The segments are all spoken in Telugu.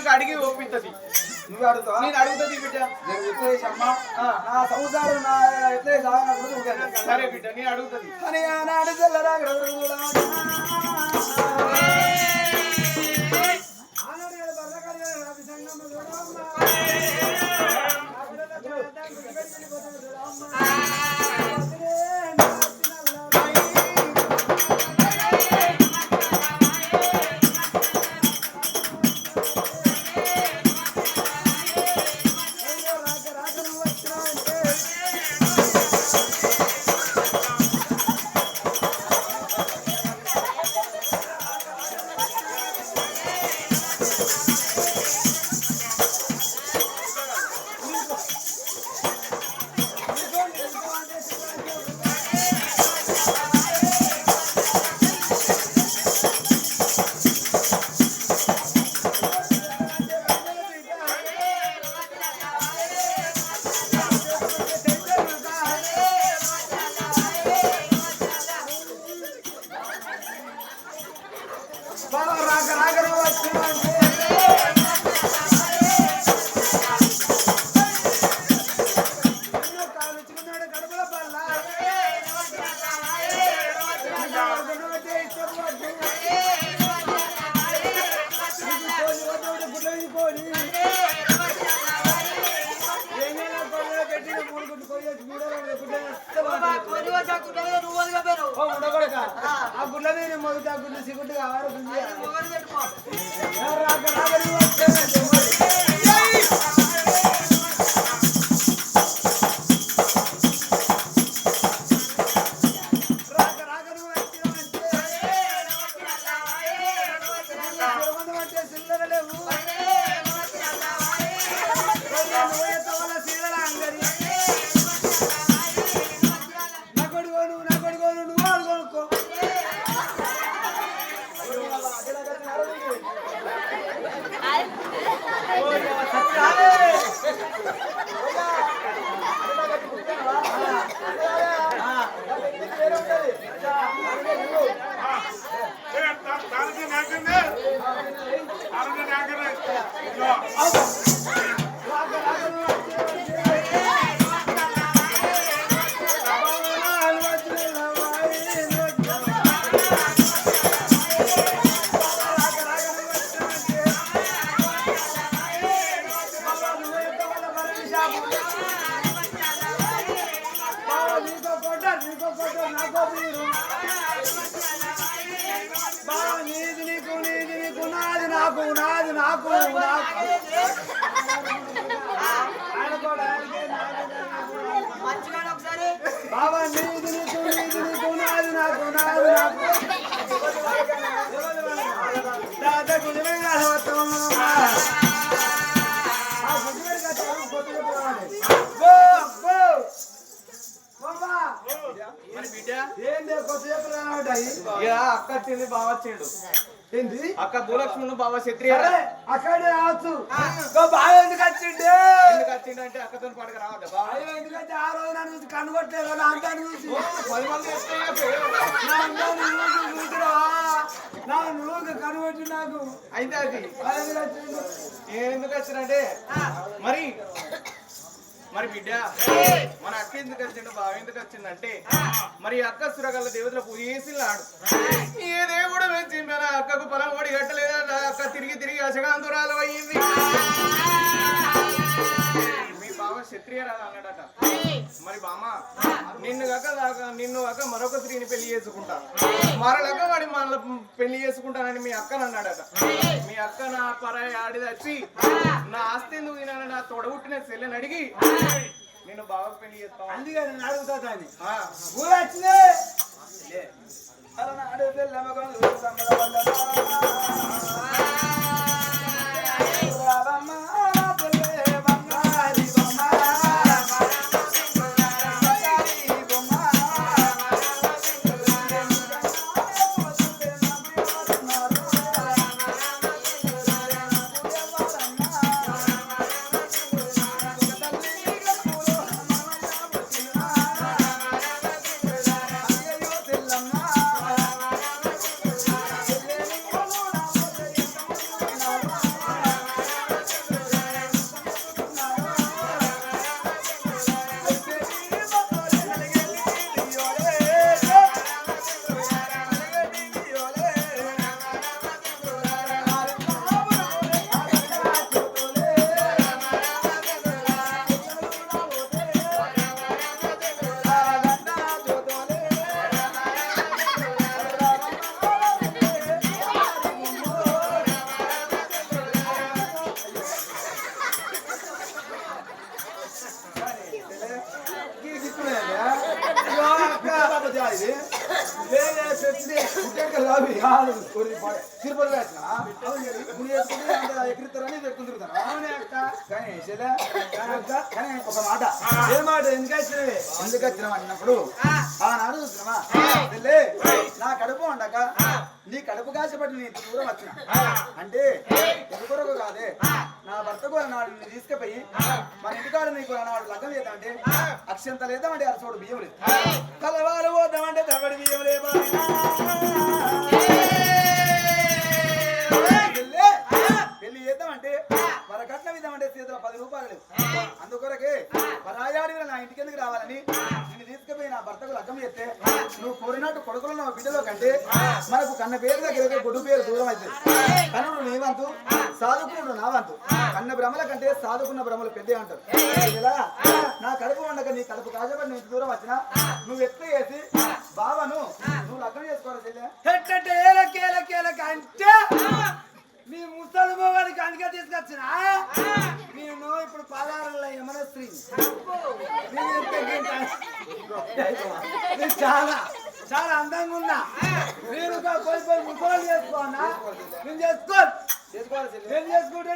వచ్చినాక అడిగి ఒప్పిస్తుంది నువ్వు అడుగుతావా? నేను అడుగుతుంది బిడ్డ. నేను అమ్మా. నా సంసారం నా ఎట్లే కదా. సరే బిడ్డ నేను అడుగుతుంది. అని ఆనాడు తెల్లరాగడు రాక ఆ. గుడ్ల మీద మొదట ఆ గుడ్లు సిగుడ్డు బాబా నీది అక్క వచ్చింది బావ వచ్చిండు. ఏంది? అక్క భూలక్ష్మి బావ క్షత్రియ. అక్కడే రావచ్చు బాగా ఎందుకు వచ్చిండే? ఎందుకు వచ్చిండంటే అక్కతో పాటుగా రావద్దా బావ. ఎందుకంటే ఆ రోజు నన్ను చూసి కనుగొట్టలేదు నా చూసి? పది మంది నా అంతాన్ని చూసి చూసిరా? నా నువ్వు కనుగొట్టి నాకు. అయితే అది? ఎందుకు వచ్చిండు వచ్చినంటే మరి మరి బిడ్డ మన అక్క ఎందుకు వచ్చిండు బావ ఎందుకు వచ్చిందంటే మరి అక్క సురగల దేవతల పూజ చేసినాడు. ఏ దేవుడు వచ్చి మన అక్కకు పొలం ఓడి కట్టలేదా అక్క తిరిగి తిరిగి అశగాంతురాలు అయ్యింది. మీ బావ క్షత్రియరాలు అన్నాడట మరి బామ్మ నిన్ను కాక దాకా- నిన్ను కాక మరొక స్త్రీని పెళ్ళి చేసుకుంటా. మరొక వాడి మన పెళ్ళి చేసుకుంటానని మీ అక్కను అన్నాడట. మీ అక్క నా పరాయి ఆడిది వచ్చి నా ఆస్తి ఎందుకు తినాలని నా తొడగుట్టిన చెల్లెని అడిగి నేను బాగా పెళ్ళి చేస్తాను అందుకే నేను అడుగుతా దాన్ని. వచ్చింది. అలనాడు కాదు. తిరుపతి కానీ కానీ కానీ ఒక మాట. ఏ మాట ఎందుకు వచ్చినవి? ఎందుకు వచ్చినావు అన్నప్పుడు ఆనాడు చూసినావా నా కడుపు ఉండక నీ కడుపు కాసేపట్టి నీ దూరం వచ్చిన? అంటే ఎందుకొరకు కాదే. నా భర్తకు నాడు నిన్ను తీసుకుపోయి మన ఇంటికాడ నీకు నాడు లగ్గం చేద్దామంటే అక్షంత లేదామంటే అరచోడు బియ్యం లేదు. కలవారు పోద్దామంటే తవడి బియ్యం లేవా పెళ్ళి చేద్దామంటే మన కట్నం ఇద్దామంటే చేతిలో పది రూపాయలు అందుకొరకే అందుకొరకే పరాయాడి నా ఇంటికి ఎందుకు రావాలని? నా భర్తకు లగ్గం చెప్తే నువ్వు కోరినట్టు కొడుకులు నా బిడ్డలో కంటే మనకు కన్న పేరు దగ్గర గొడ్డు పేరు దూరం అవుతుంది కనుడు నీవంతు సాధుకుడు కన్న భ్రమల కంటే సాధుకున్న భ్రమలు పెద్ద అంటారు. ఇలా నా కడుపు వండక నీ కడుపు కాజబడి నీకు దూరం వచ్చినా నువ్వు ఎత్త వేసి బావను నువ్వు లగ్గం చేసుకోవాలి చెల్లె? అంటే మీ ముసలి మొగానికి అందుకే తీసుకొచ్చిన నేను ఇప్పుడు పదాలలో యమన స్త్రీ నేను ఎంత గింత- నేను చాలా చాలా అందంగా ఉన్నా నేను ఒక పోయి పోయి ముసలు చేసుకోనా నేను చేసుకోను. నేను చేసుకుంటే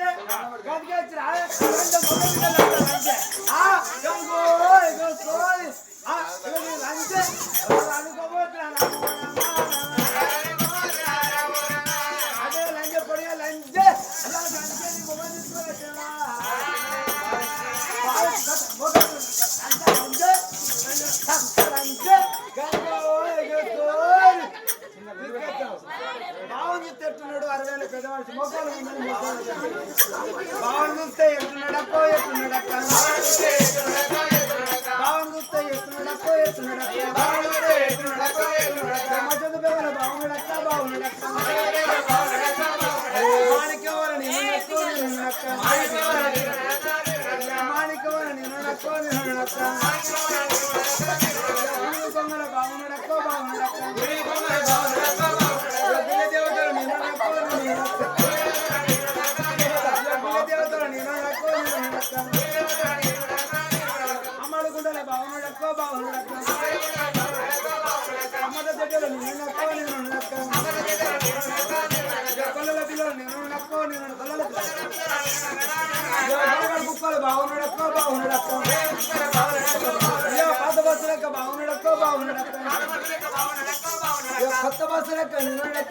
అమ్మ దగ్గర నేను అమ్మ దగ్గర కొల్లల పిల్లలు కుక్కలు పాత బస్సు లెక్క బాగున్నాడు కొత్త బస్సు లెక్క నిన్నాడు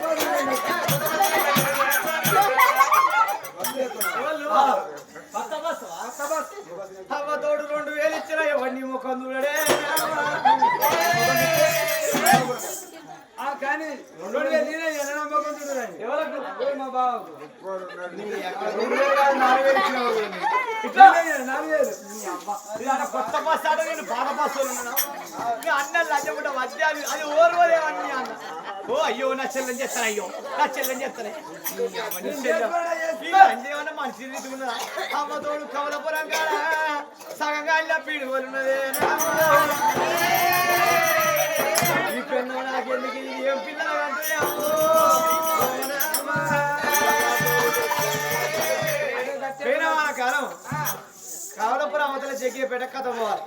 కొత్త బస్సు కొత్త బస్సు. తోడు రెండు వేలు ఇచ్చిన ఎవరిని ముఖం చూడడే? మా బాబు. కొత్త బస్ ఆడ నేను పాత బస్సు అన్న లంచబుట్ట మధ్య అది అది ఓర్వలేవన్నీ అన్న ఓ అయ్యో నా చెల్లెని చేస్తాను అయ్యో నా చెల్లెని చేస్తాను ఏమన్నా మనిషి తీసుకున్నదా అమ్మ తోడు కమలపురం కాడ సగం గాలిలో పీడు ఉన్నదే ఈ పెన్ను నాకెందుకు? ఏం పిల్లలు అంటే కావలపురం అవతల జగ్గియపేట కథ పోవాలి.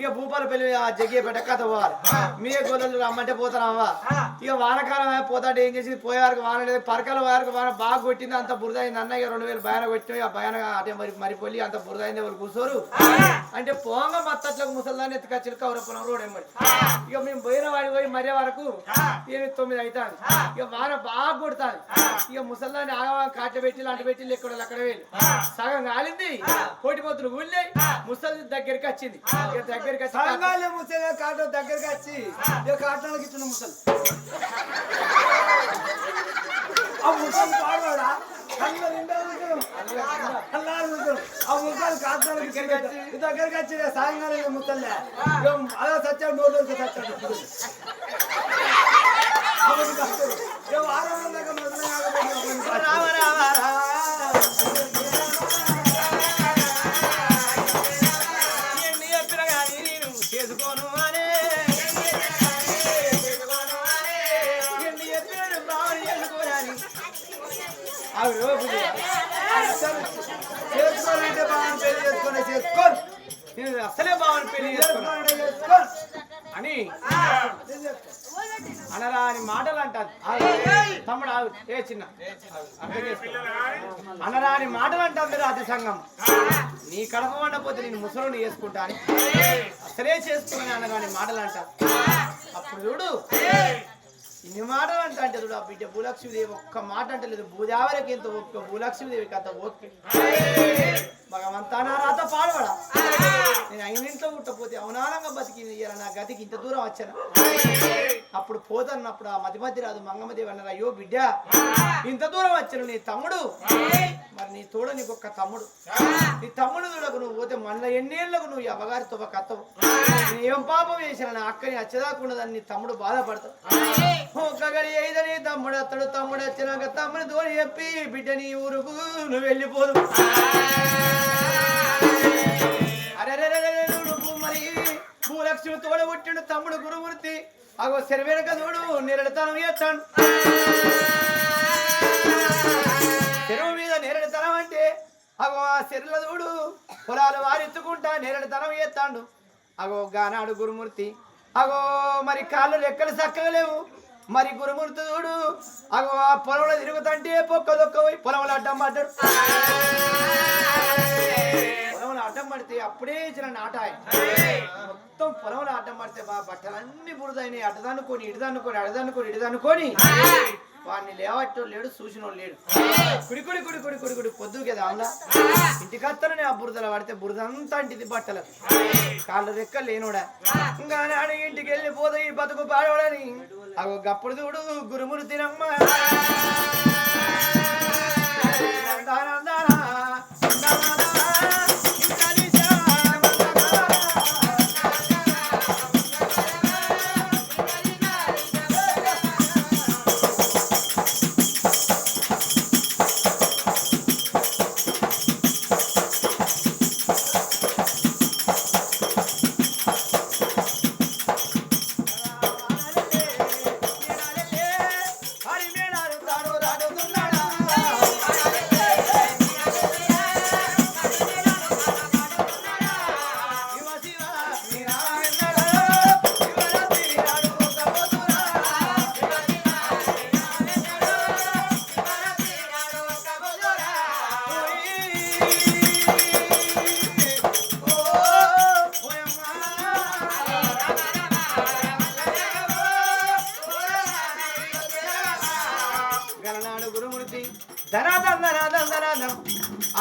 ఇక భూపాలపల్లి ఆ జగ్గియపేట కథ పోవాలి. మీ గోదలు రమ్మంటే పోతారావా ఇక వానకాలం పోతాడు ఏం చేసి పోయేవారికి వాన లేదు. పరకాల వారికి వాన బాగా కొట్టింది. అంత బురద అయింది అన్న ఇక రెండు వేలు భయాన కొట్టినాయి ఆ భయాన అటే మరి మరిపోయి అంత బురద అయింది ఎవరు కూర్చోరు? అంటే పోంగ మత్తట్లకు ముసల్దాన్ని ఎత్తుకొచ్చి కౌరపురం రోడ్ ఏమడి ఇక మేము పోయిన వాడి పోయి మరే వరకు ఎనిమిది తొమ్మిది అవుతాను ఇక వాన బాగా కొడుతుంది. ఇక ముసల్దాన్ని ఆగ కాట పెట్టి లాంటి పెట్టి ఎక్కడ అక్కడ వెళ్ళి సగం కాలింది. కోటి పోతులు ఊళ్ళే ముసలి దగ్గరికి వచ్చింది. దగ్గరికి వచ్చి ముసలి కాటో దగ్గరికి వచ్చి కాటోళ్ళకి ఇచ్చిన ముసలి. ఆ ముసలి పాడవాడా దగ్గరికి వచ్చి సాయంకాలం ముసలే అలా సచ్చాడు నోరు సచ్చాడు అసలే బావని పెళ్ళి చేసుకున్నా అని అనరాని మాటలు అంటారు ఏ చిన్న. అనరాని మాటలు అంటాం మీరు అతి సంఘం నీ కడప వండపోతే నేను ముసలుని చేసుకుంటాను అసలే చేసుకుని అనరాని మాటలు అంటారు అప్పుడు చూడు. ఇన్ని మాటలు అంటా అంటే చూడు ఆ బిడ్డ భూలక్ష్మీదేవి ఒక్క మాట అంటే లేదు. భూజావరికి ఎంత ఒక్క భూలక్ష్మీదేవి కథ ఓకే భగవంతా నా రాత పాడవడా? నేను ఇంట్లో పుట్టపోతే అవనానంగా బతికి ఇయ్యాల నా గతికి ఇంత దూరం వచ్చాను? అప్పుడు పోతన్నప్పుడు ఆ మధ్య మధ్య రాదు మంగమ్మదేవి అన్నారు అయ్యో బిడ్డ ఇంత దూరం వచ్చాను నీ తమ్ముడు. మరి నీ తోడ నీకు ఒక్క తమ్ముడు. నీ తమ్ముడు నువ్వు పోతే మన ఎన్నేళ్ళకు నువ్వు ఈ అమ్మగారితో ఒక కత్తవు. ఏం పాపం చేసిన నా అక్కని వచ్చేదాకుండదని నీ తమ్ముడు బాధపడతావు ఒక్క గడి తమ్ముడు అతడు తమ్ముడు వచ్చినాక తమ్ముని దోని చెప్పి బిడ్డ నీ ఊరుకు నువ్వు వెళ్ళిపోదు. భూలక్ష్మి తోడ పుట్టిండు తమ్ముడు గురుమూర్తి అగో శరవేనక చూడు నేరడతనం చేస్తాడు చెరువు మీద నేరడతనం అంటే అగో ఆ చెరువుల దూడు పొలాలు వారెత్తుకుంటా నేరడతనం చేస్తాడు అగో గానాడు గురుమూర్తి అగో మరి కాళ్ళు లెక్కలు చక్కగా లేవు మరి గురుమూర్తి చూడు అగో ఆ పొలంలో తిరుగుతుంటే పొక్కదొక్క పోయి పొలంలో అడ్డం పడ్డాడు అడ్డం పడితే అప్పుడే ఇచ్చిన నాటాయి మొత్తం పొలంలో అడ్డం పడితే బా బట్టలన్నీ బురదైనాయి. అడ్డదనుకొని ఇడదనుకొని అడదనుకొని ఇడదనుకొని వాడిని లేవట్టు లేడు చూసిన లేడు. కుడి కుడి కుడి కుడి కుడి కుడి పొద్దు కదా అలా ఇంటికి వస్తానని ఆ బురదల పడితే బురద అంతా అంటిది బట్టలు కాళ్ళు రెక్క లేనుడా? ఇంకా నాడు ఇంటికి వెళ్ళిపోతే ఈ బతుకు పాడవడని. అగో గప్పుడు చూడు గురుమూర్తినమ్మ గణనాడు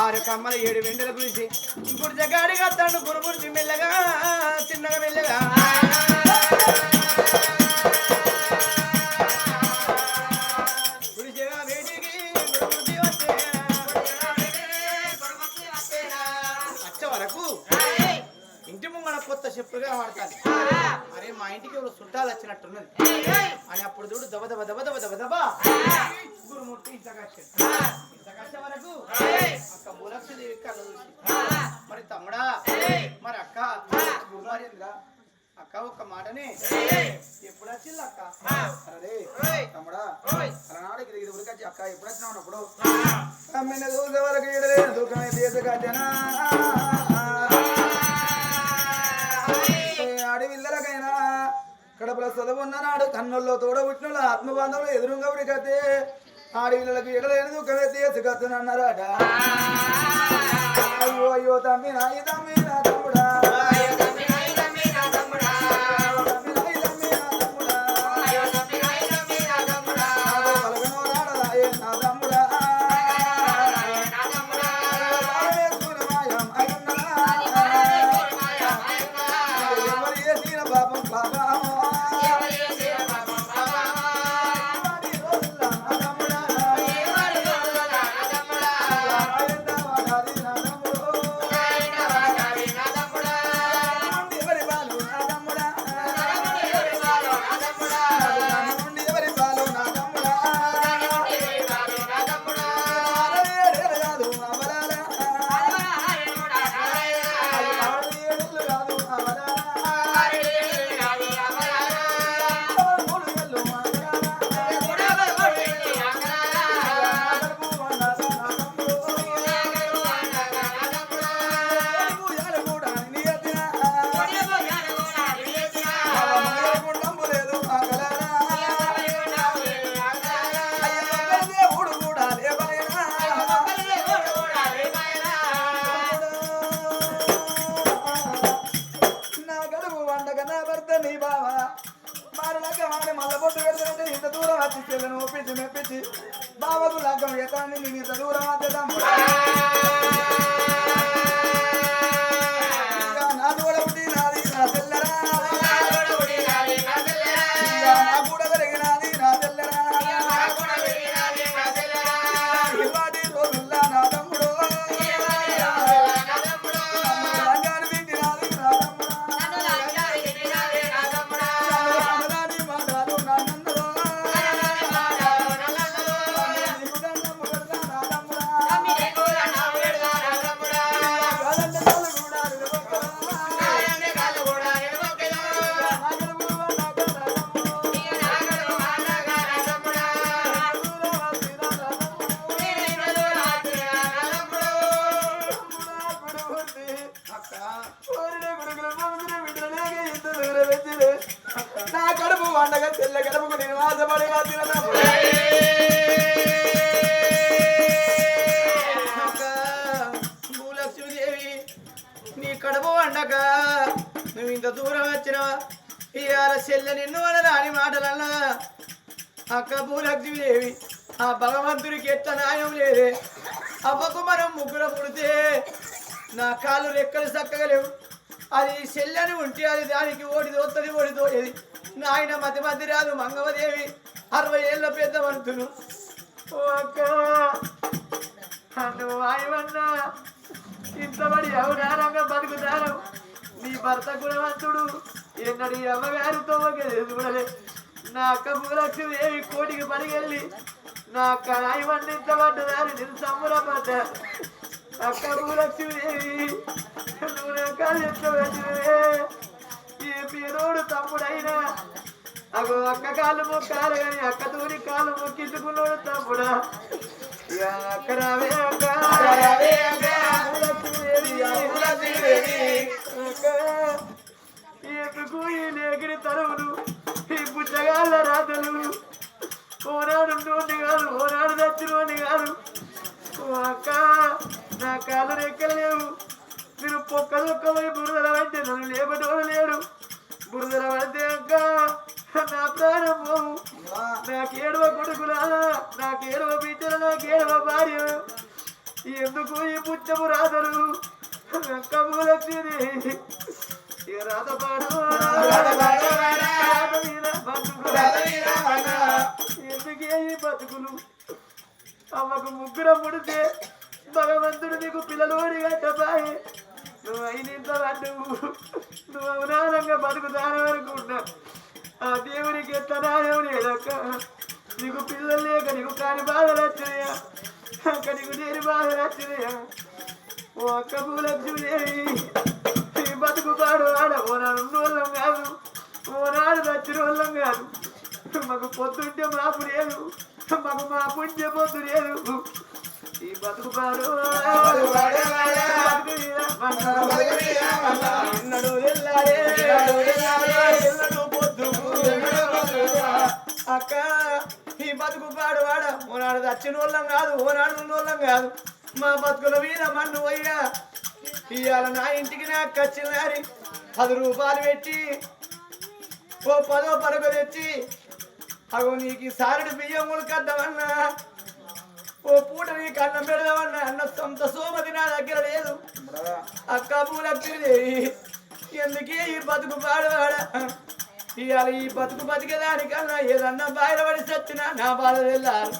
ఆరు కమ్మల ఏడు వెంటల గురించి. ఇప్పుడు జగాడిగా తండు గురుమూర్తి మెల్లగా చిన్నగా మెల్లగా. అక్క ఒక్క మాటని. ఎప్పుడు వచ్చింది అక్క? అరే తమ్ముడా అలనాడు ఉరికొచ్చి అక్క ఎప్పుడు వచ్చినా ఉన్నప్పుడు అమ్మిన చూసే వరకు ఈడలేని దుఃఖం అడవిల్లలకైనా కడపల చదువున్ననాడు కన్నుల్లో తోడ పుట్టిన ఆత్మబంధంలో ఎదురుగా ఉరికతే ఆడవిల్లలకు ఎడలేని దుఃఖమే అయ్యో అయ్యో తమ్మి నాయి తమ్మి. చేసిన ఆ భగవంతుడికి ఎట్ట న్యాయం లేదే. అవ్వకు మనం ముగ్గురు పుడితే నా కాళ్ళు రెక్కలు చక్కగలేవు అది చెల్లెని ఉంటే అది దానికి ఓడి దోత్తది ఓడి దోయేది నాయన మతి మధ్య రాదు మంగవదేవి. అరవై ఏళ్ళ పెద్ద మంతులు. ఓ నన్ను నువ్వు ఆయమన్నా ఇంతబడి అవడారంగా బతుకుతారు. నీ భర్త గుణవంతుడు ఎన్నడు అమ్మగారితో అమ్మగారి చూడలే నా అక్క భూలక్ష్మి దేవి కోటికి పడిగెళ్ళి నా కళాయి ఆయమన్నా ఇంతబడ్డదారి నేను సంబరపడ్డ అక్క భూలక్ష్మిదేవి నువ్వు నా కాళ్ళు ఎంత పెట్టినవే తమ్ముడైనా అగో అక్క కాలు మొక్కాలి కానీ అక్క తోని కాలు మొక్కించుకున్నాడు తమ్ముడా. ఇక అక్క రావే అక్క. రావే అక్క ఈ లేకిడి తరువులు ఈ పుచ్చగాళ్ళ రాతలు. ఓనాడు నోటి కాదు ఓనాడు దచ్చినోని కాదు. ఓ అక్క నా కాళ్ళు రెక్కలేవు మీరు పొక్క దొక్కమై బురదల పడితే నన్ను లేపటోడు లేడు. బురదల పడితే అక్క నా ప్రాణం పోవు. నాకేడవ కొడుకులా నాకేడవ బిడ్డలు నాకేడవ భార్య. ఎందుకు ఈ పుచ్చము రాదరు కమ్ము లక్ష్మి ఇక రాతపాడు రాత మీద. ఈ బతుకులు. అమ్మకు ముగ్గురం పుడితే భగవంతుడు నీకు పిల్లలోడి గట్టబాయి నువ్వు అయినంత నువ్వు నువ్వు అవనానంగా బతుకుతాను ఆ దేవునికి ఎట్లా లేదక్క? నీకు పిల్లలు లేక నీకు కాని బాధ నచ్చినయా అక్క నీకు నేను బాధ నచ్చినయా ఓ అక్క పూలక్ష్మి ఈ బతుకు పాడు ఆడ ఓనాడు ఉన్నోళ్ళం కాదు. ఓనాడు నచ్చిన వాళ్ళం కాదు. మాకు పొద్దుంటే మాపు లేదు మాకు మా పుణ్య పొద్దు లేదు ఈ బతుకు పాడు. ఎన్నడు పొద్దుకు అక్క ఈ బతుకు పాడు వాడ. ఓనాడు దచ్చిన వాళ్ళం కాదు ఓనాడు ఉన్న వాళ్ళం కాదు. మా బతుకుల మీద మన్ను పోయ్యా ఇవాళ నా ఇంటికి నాకు వచ్చినారి పది రూపాయలు పెట్టి ఓ పదో పరకు తెచ్చి అగో నీకు ఈ సారుడు బియ్యం ములకద్దామన్నా ఓ పూట నీకు అన్నం పెడదామన్నా. అన్న సొంత సోమతి నా దగ్గర లేదు. అక్క పూలక్ష్మి ఎందుకే ఈ బతుకు పాడవాడ? ఇవాళ ఈ బతుకు బతికేదానికన్నా ఏదన్నా బయటపడి చచ్చినా నా బాధ వెళ్ళారు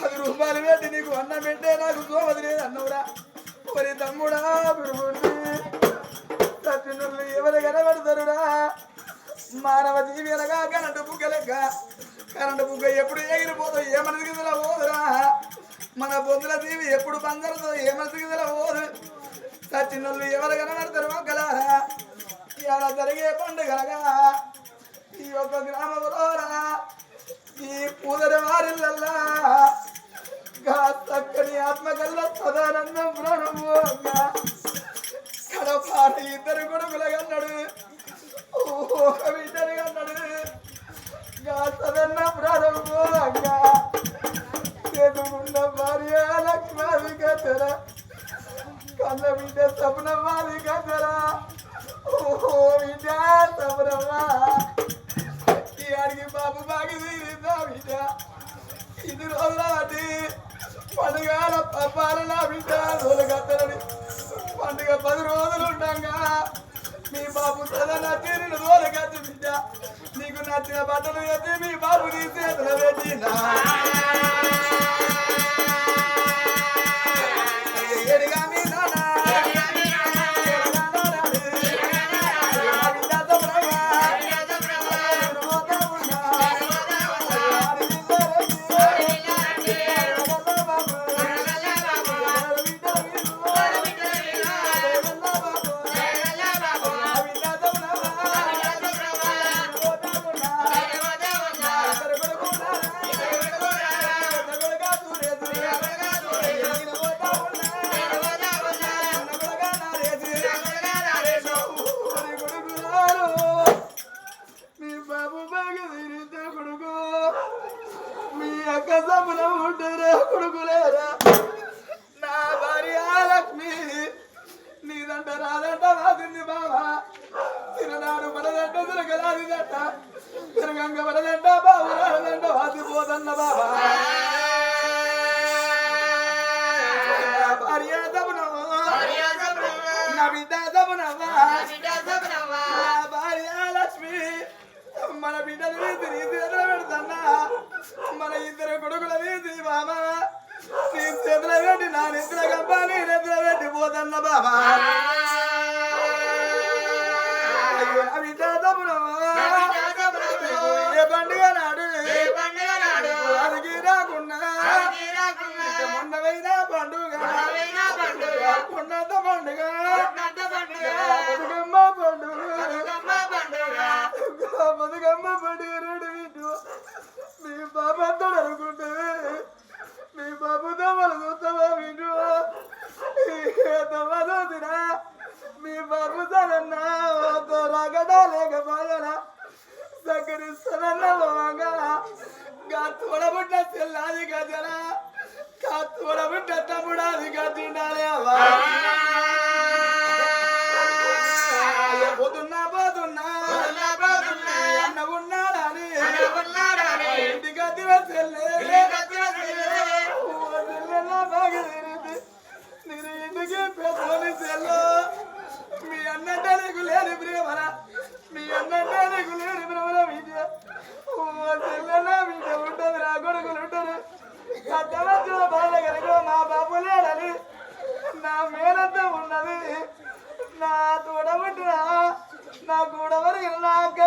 పది రూపాయలు పెట్టి నీకు అన్నం పెట్టే నాకు సోమది లేదు అన్నవురా. మరి తమ్ముడా గురుమూర్తి ఎవరు కనబడతారురా? మానవ జీవి అనగా కరెంటు బుగ్గ లెక్క. కరెంటు బుగ్గ ఎప్పుడు ఎగిరిపోదు ఏ మనసుకి పోదురా మన బొందుల జీవి ఎప్పుడు పందరతో ఏ మనసుకి పోదు సచ్చినోళ్ళు ఎవరు కనబడతారు మొక్కలారా ఇలా జరిగే పండుగలగా. ఈ యొక్క గ్రామంలోరా ఈ పూదరి వారిల్లల్లా. చక్కని ఆత్మకల్ల సదానందం ప్రాణము కడపాట ఇద్దరు కూడా ఒక బిడ్డలు కన్నాడు సదన్న ప్రాణము ఎదుగున్న భార్య లక్ష్మాది కదరా కన్న బిడ్డ సపనమాది కదరా ఓ బిడ్డ సపనమా ఈ బాబు బాగి తీరిందా ఇది రోజులా పండుగల పప్పాల నా బిడ్డ తోలుగత్తలని పండుగ పది రోజులు ఉండగా మీ బాబు సదా నచ్చి నేను తోలుగత్తి బిడ్డ నీకు నచ్చిన బట్టలు ఎత్తి మీ బాబు నీ చేతులు పెట్టినా. బిడ్డ భార్య లక్ష్మి మన బిడ్డలు పెడుతున్నా. మన ఇద్దరు కొడుకుల తీసి బాబా. నీ చేతులు పెట్టి నా నెత్తుల గంప నీ నెత్తుల పెట్టి పోతన్న నా బిడ్డ. ఏ పండుగ నాడు? అడిగి రాకుండా మొన్నవైన పండుగ. ఉన్నత పండుగ. బతుకమ్మ పండుగ. బతుకమ్మ పండుగ. రెండు వింటూ. మీ బాబాతో అనుకుంటే మీ బాబుతో మనం చూస్తావా వింటూ? తవ్వదోదిరా మీ బాబు సరన్నా రాగడా లేకపోయానా సకరిస్తానన్న బాగా గా తోడబుట్ట చెల్లాది గజరా గా తోడబుట్ట తమ్ముడాది గదిండాలి అవ్వా పెద్దోని చెల్లో మీ అన్నంటే నీకు లేని ప్రేమరా? మీ అన్నంటే నీకు లేని ప్రేమరా విద్య చెల్లెన్న విద్య ఉంటుంది నా కొడుకులు ఉంటారు. అడ్డవచ్చిన బాధ కనుక బాబు లేడని నా మేనంతా ఉన్నది. నా తోడబుట్టిన నా కూడవరికి నా